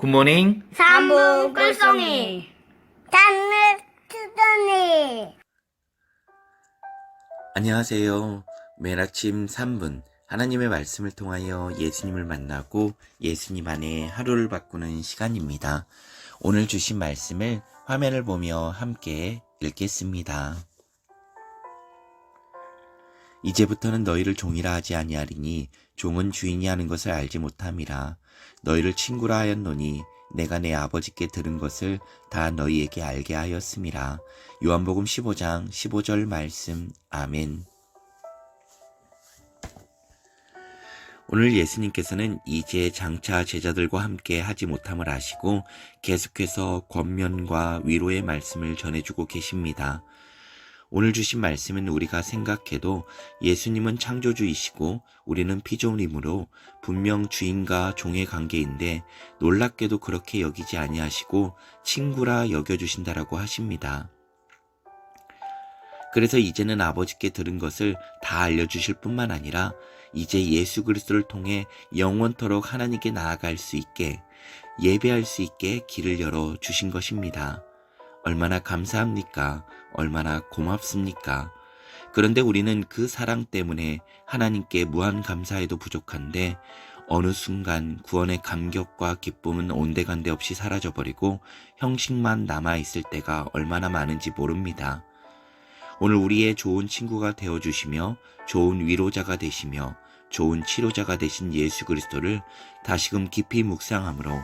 굿모닝. 삼분 꿀송이 단물 투don이 안녕하세요. 매일 아침 3분 하나님의 말씀을 통하여 예수님을 만나고 예수님 안에 하루를 바꾸는 시간입니다. 오늘 주신 말씀을 화면을 보며 함께 읽겠습니다. 이제부터는 너희를 종이라 하지 아니하리니 종은 주인이 하는 것을 알지 못함이라. 너희를 친구라 하였노니 내가 내 아버지께 들은 것을 다 너희에게 알게 하였음이라. 요한복음 15장 15절 말씀. 아멘. 오늘 예수님께서는 이제 장차 제자들과 함께 하지 못함을 아시고 계속해서 권면과 위로의 말씀을 전해주고 계십니다. 오늘 주신 말씀은 우리가 생각해도 예수님은 창조주이시고 우리는 피조물이므로 분명 주인과 종의 관계인데 놀랍게도 그렇게 여기지 아니하시고 친구라 여겨주신다라고 하십니다. 그래서 이제는 아버지께 들은 것을 다 알려주실 뿐만 아니라 이제 예수 그리스도를 통해 영원토록 하나님께 나아갈 수 있게 예배할 수 있게 길을 열어 주신 것입니다. 얼마나 감사합니까? 얼마나 고맙습니까? 그런데 우리는 그 사랑 때문에 하나님께 무한 감사해도 부족한데 어느 순간 구원의 감격과 기쁨은 온데간데 없이 사라져버리고 형식만 남아있을 때가 얼마나 많은지 모릅니다. 오늘 우리의 좋은 친구가 되어주시며 좋은 위로자가 되시며 좋은 치료자가 되신 예수 그리스도를 다시금 깊이 묵상함으로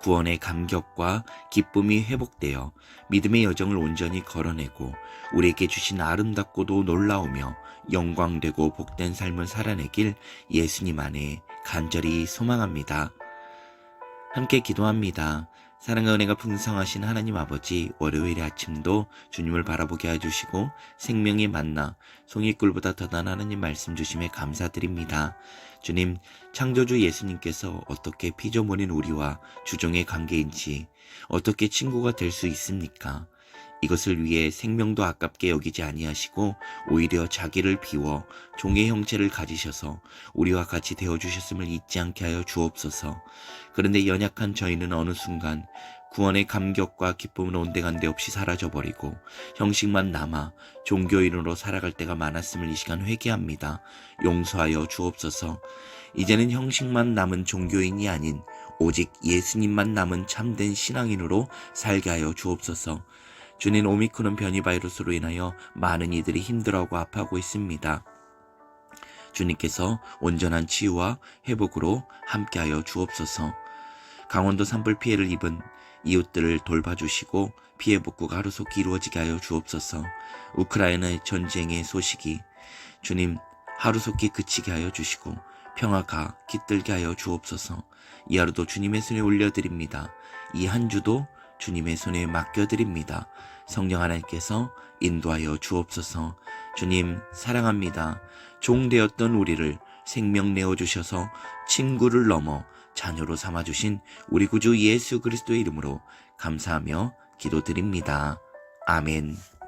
구원의 감격과 기쁨이 회복되어 믿음의 여정을 온전히 걸어내고 우리에게 주신 아름답고도 놀라우며 영광되고 복된 삶을 살아내길 예수님 안에 간절히 소망합니다. 함께 기도합니다. 사랑과 은혜가 풍성하신 하나님 아버지 월요일의 아침도 주님을 바라보게 해주시고 생명의 만나 송이꿀보다 더난 하나님 말씀 주심에 감사드립니다. 주님 창조주 예수님께서 어떻게 피조물인 우리와 주종의 관계인지 어떻게 친구가 될 수 있습니까? 이것을 위해 생명도 아깝게 여기지 아니하시고 오히려 자기를 비워 종의 형체를 가지셔서 우리와 같이 되어 주셨음을 잊지 않게 하여 주옵소서. 그런데 연약한 저희는 어느 순간 구원의 감격과 기쁨은 온데간데 없이 사라져버리고 형식만 남아 종교인으로 살아갈 때가 많았음을 이 시간 회개합니다. 용서하여 주옵소서. 이제는 형식만 남은 종교인이 아닌 오직 예수님만 남은 참된 신앙인으로 살게 하여 주옵소서. 주님 오미크론 변이 바이러스로 인하여 많은 이들이 힘들어하고 아파하고 있습니다. 주님께서 온전한 치유와 회복으로 함께하여 주옵소서. 강원도 산불 피해를 입은 이웃들을 돌봐주시고 피해 복구가 하루속히 이루어지게 하여 주옵소서. 우크라이나의 전쟁의 소식이 주님 하루속히 그치게 하여 주시고 평화가 깃들게 하여 주옵소서. 이 하루도 주님의 손에 올려드립니다. 이 한 주도 주님의 손에 맡겨드립니다. 성령 하나님께서 인도하여 주옵소서. 주님 사랑합니다. 종 되었던 우리를 생명 내어 주셔서 친구를 넘어 자녀로 삼아 주신 우리 구주 예수 그리스도의 이름으로 감사하며 기도드립니다. 아멘.